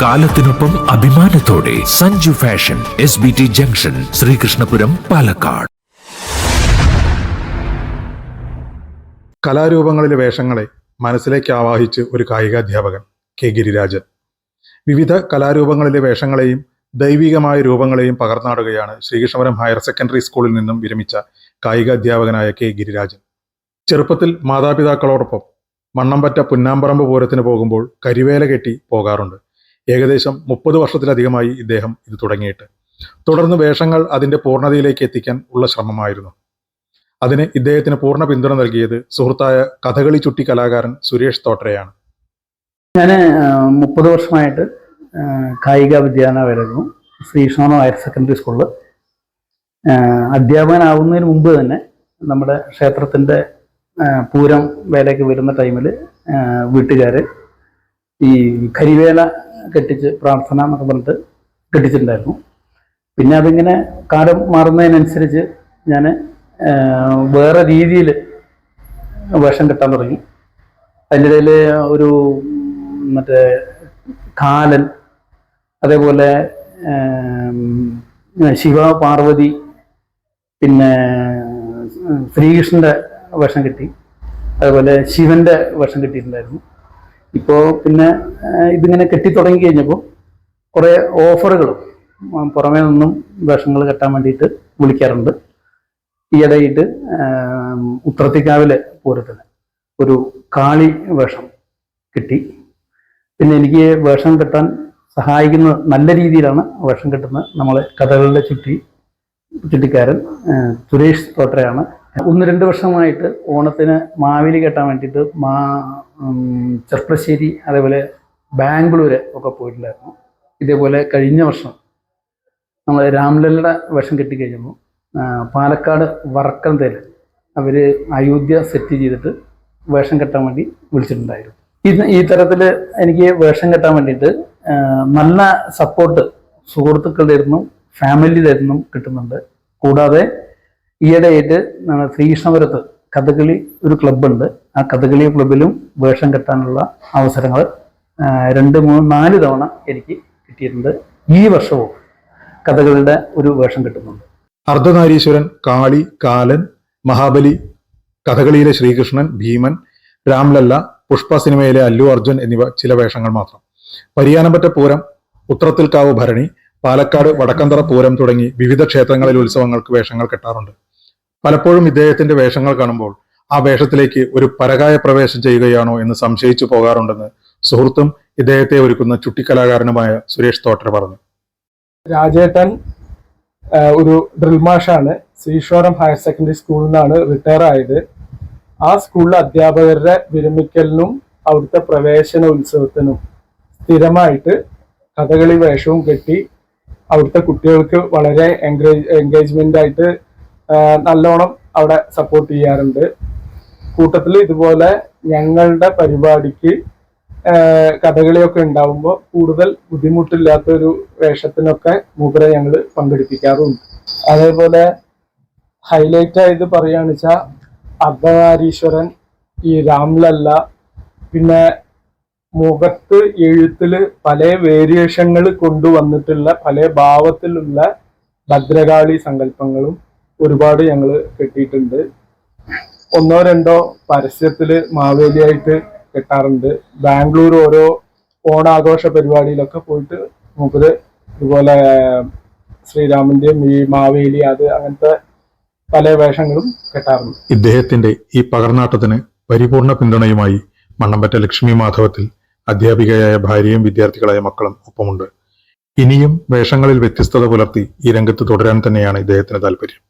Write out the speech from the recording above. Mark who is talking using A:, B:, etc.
A: കാലത്തിനൊപ്പം അഭിമാനത്തോടെ Sanju fashion S B T junction Sreekrishnapuram Palakkad.
B: കലാരൂപങ്ങളിലെ വേഷങ്ങളെ മനസ്സിലേക്ക് ആവാഹിച്ച് ഒരു കായികാധ്യാപകൻ കെ ഗിരിരാജൻ. വിവിധ കലാരൂപങ്ങളിലെ വേഷങ്ങളെയും ദൈവികമായ രൂപങ്ങളെയും പകർന്നാടുകയാണ് ശ്രീകൃഷ്ണപുരം ഹയർ സെക്കൻഡറി സ്കൂളിൽ നിന്നും വിരമിച്ച കായികാധ്യാപകനായ കെ ഗിരിരാജൻ. ചെറുപ്പത്തിൽ മാതാപിതാക്കളോടൊപ്പം മണ്ണമ്പറ്റ പുന്നാമ്പറമ്പ് പൂരത്തിന് പോകുമ്പോൾ കരിവേല കെട്ടി പോകാറുണ്ട്. ഏകദേശം മുപ്പത് വർഷത്തിലധികമായി ഇദ്ദേഹം ഇത് തുടങ്ങിയിട്ട്. തുടർന്ന് വേഷങ്ങൾ അതിന്റെ പൂർണതയിലേക്ക് എത്തിക്കാൻ ഉള്ള ശ്രമമായിരുന്നു. അതിന് ഇദ്ദേഹത്തിന് പൂർണ പിന്തുണ നൽകിയത് സുഹൃത്തായ കഥകളി ചുട്ടി കലാകാരൻ സുരേഷ് തോട്ടരയാണ്.
C: ഞാൻ മുപ്പത് വർഷമായിട്ട് കായിക വിദ്യാലയമായിരുന്നു ശ്രീകൃഷ്ണ ഹയർ സെക്കൻഡറി സ്കൂളിൽ അധ്യാപകനാവുന്നതിന് മുമ്പ് തന്നെ നമ്മുടെ ക്ഷേത്രത്തിന്റെ പൂരം വേലയ്ക്ക് വരുന്ന ടൈമിൽ വീട്ടുകാർ ഈ കരിവേല കെട്ടിച്ച് പ്രാർത്ഥന എന്നൊക്കെ പറഞ്ഞിട്ട് കെട്ടിച്ചിട്ടുണ്ടായിരുന്നു. പിന്നെ അതിങ്ങനെ കാലം മാറുന്നതിനനുസരിച്ച് ഞാൻ വേറെ രീതിയിൽ വേഷം കെട്ടാൻ തുടങ്ങി. അതിന്റെ ഇടയിൽ ഒരു മറ്റേ കാലൻ അതേപോലെ ശിവ പാർവതി പിന്നെ ശ്രീകൃഷ്ണന്റെ വേഷം കിട്ടി. അതുപോലെ ശിവന്റെ വേഷം കിട്ടിയിട്ടുണ്ടായിരുന്നു. ഇപ്പോൾ പിന്നെ ഇതിങ്ങനെ കെട്ടിത്തുടങ്ങി കഴിഞ്ഞപ്പോൾ കുറേ ഓഫറുകളും പുറമേ നിന്നും വേഷങ്ങൾ കെട്ടാൻ വേണ്ടിയിട്ട് വിളിക്കാറുണ്ട്. ഈയിടെയായിട്ട് ഉത്രത്തിക്കാവിലെ പൂരത്തിന് ഒരു കാളി വേഷം കിട്ടി. പിന്നെ എനിക്ക് വേഷം കെട്ടാൻ സഹായിക്കുന്ന നല്ല രീതിയിലാണ് വേഷം കെട്ടുന്നത് നമ്മളെ കഥകളുടെ ചുറ്റി ചുറ്റിക്കാരൻ സുരേഷ് തോട്ടരയാണ്. ഒന്ന് രണ്ട് വർഷമായിട്ട് ഓണത്തിന് മാവേലി കെട്ടാൻ വേണ്ടിയിട്ട് മാ ചെർപ്പശ്ശേരി അതേപോലെ ബാംഗ്ലൂര് ഒക്കെ പോയിട്ടുണ്ടായിരുന്നു. ഇതേപോലെ കഴിഞ്ഞ വർഷം നമ്മൾ രാംലല്ലയുടെ വേഷം കെട്ടിക്കഴിഞ്ഞപ്പോൾ പാലക്കാട് വറക്കന്തയിൽ അവർ അയോധ്യ സെറ്റ് ചെയ്തിട്ട് വേഷം കെട്ടാൻ വേണ്ടി വിളിച്ചിട്ടുണ്ടായിരുന്നു. ഈ തരത്തിൽ എനിക്ക് വേഷം കെട്ടാൻ വേണ്ടിയിട്ട് നല്ല സപ്പോർട്ട് സുഹൃത്തുക്കളുടെ നിന്നും ഫാമിലിയുടെ നിന്നും കിട്ടുന്നുണ്ട്. കൂടാതെ ഈയിടെയായിട്ട് നമ്മുടെ ശ്രീകൃഷ്ണപുരത്ത് കഥകളി ഒരു ക്ലബ്ബുണ്ട്. ആ കഥകളി ക്ലബിലും വേഷം കെട്ടാനുള്ള അവസരങ്ങൾ രണ്ട് മൂന്ന് നാല് തവണ എനിക്ക് കിട്ടിയിട്ടുണ്ട്. ഈ വർഷവും കഥകളുടെ ഒരു വേഷം കിട്ടുന്നുണ്ട്.
B: അർദ്ധനാരീശ്വരൻ കാളി കാലൻ മഹാബലി കഥകളിയിലെ ശ്രീകൃഷ്ണൻ ഭീമൻ രാംലല്ല പുഷ്പ സിനിമയിലെ അല്ലു അർജുൻ എന്നിവ ചില വേഷങ്ങൾ മാത്രം. പരിയാനമ്പറ്റ പൂരം ഉത്രത്തിൽക്കാവ് ഭരണി പാലക്കാട് വടക്കന്തറ പൂരം തുടങ്ങി വിവിധ ക്ഷേത്രങ്ങളിൽ ഉത്സവങ്ങൾക്ക് വേഷങ്ങൾ കെട്ടാറുണ്ട്. പലപ്പോഴും ഇദ്ദേഹത്തിന്റെ വേഷങ്ങൾ കാണുമ്പോൾ ആ വേഷത്തിലേക്ക് ഒരു പരകായ പ്രവേശം ചെയ്യുകയാണോ എന്ന് സംശയിച്ചു പോകാറുണ്ടെന്ന് സുഹൃത്തും ഇദ്ദേഹത്തെ ഒരുക്കുന്ന ചുട്ടിക്കലാകാരനുമായ സുരേഷ് തോട്ടർ പറഞ്ഞു.
D: രാജേട്ടൻ ഒരു ഡ്രിൽ മാഷാണ് ശ്രീശ്വരം ഹയർ സെക്കൻഡറി സ്കൂളിൽ നിന്നാണ് റിട്ടയർ ആയത്. ആ സ്കൂളിലെ അധ്യാപകരുടെ വിരമിക്കലിനും അവിടുത്തെ പ്രവേശന ഉത്സവത്തിനും സ്ഥിരമായിട്ട് കഥകളി വേഷവും കെട്ടി അവിടുത്തെ കുട്ടികൾക്ക് വളരെ എൻകറേജ് എൻഗേജ്മെന്റ് ആയിട്ട് നല്ലോണം അവിടെ സപ്പോർട്ട് ചെയ്യാറുണ്ട്. കൂട്ടത്തിൽ ഇതുപോലെ ഞങ്ങളുടെ പരിപാടിക്ക് കഥകളിയൊക്കെ ഉണ്ടാവുമ്പോൾ കൂടുതൽ ബുദ്ധിമുട്ടില്ലാത്ത ഒരു വേഷത്തിനൊക്കെ മൂപ്പരെ ഞങ്ങൾ പങ്കെടുപ്പിക്കാറുണ്ട്. അതേപോലെ ഹൈലൈറ്റ് ആയത് പറയുകയാണെന്ന് വെച്ചാൽ അർദ്ധനാരീശ്വരൻ ഈ രാംലല്ല പിന്നെ മുഖത്ത് എഴുത്തിൽ പല വേരിയേഷനുകൾ കൊണ്ടുവന്നിട്ടുള്ള പല ഭാവത്തിലുള്ള ഭദ്രകാളി സങ്കല്പങ്ങളും ഒരുപാട് ഞങ്ങൾ കെട്ടിയിട്ടുണ്ട്. ഒന്നോ രണ്ടോ പരസ്യത്തിൽ മാവേലിയായിട്ട് കെട്ടാറുണ്ട്. ബാംഗ്ലൂർ ഓരോ ഓണാഘോഷ പരിപാടിയിലൊക്കെ പോയിട്ട് മൂപ്പര് ഇതുപോലെ ശ്രീരാമന്റെയും ഈ മാവേലി അത് അങ്ങനത്തെ പല വേഷങ്ങളും കെട്ടാറുണ്ട്.
B: ഇദ്ദേഹത്തിന്റെ ഈ പകർന്നാട്ടത്തിന് പരിപൂർണ പിന്തുണയുമായി മണ്ണമ്പറ്റ ലക്ഷ്മി മാധവത്തിൽ അധ്യാപികയായ ഭാര്യയും വിദ്യാർത്ഥികളായ മക്കളും ഒപ്പമുണ്ട്. ഇനിയും വേഷങ്ങളിൽ വ്യത്യസ്തത പുലർത്തി ഈ രംഗത്ത് തുടരാൻ തന്നെയാണ് ഇദ്ദേഹത്തിന് താല്പര്യം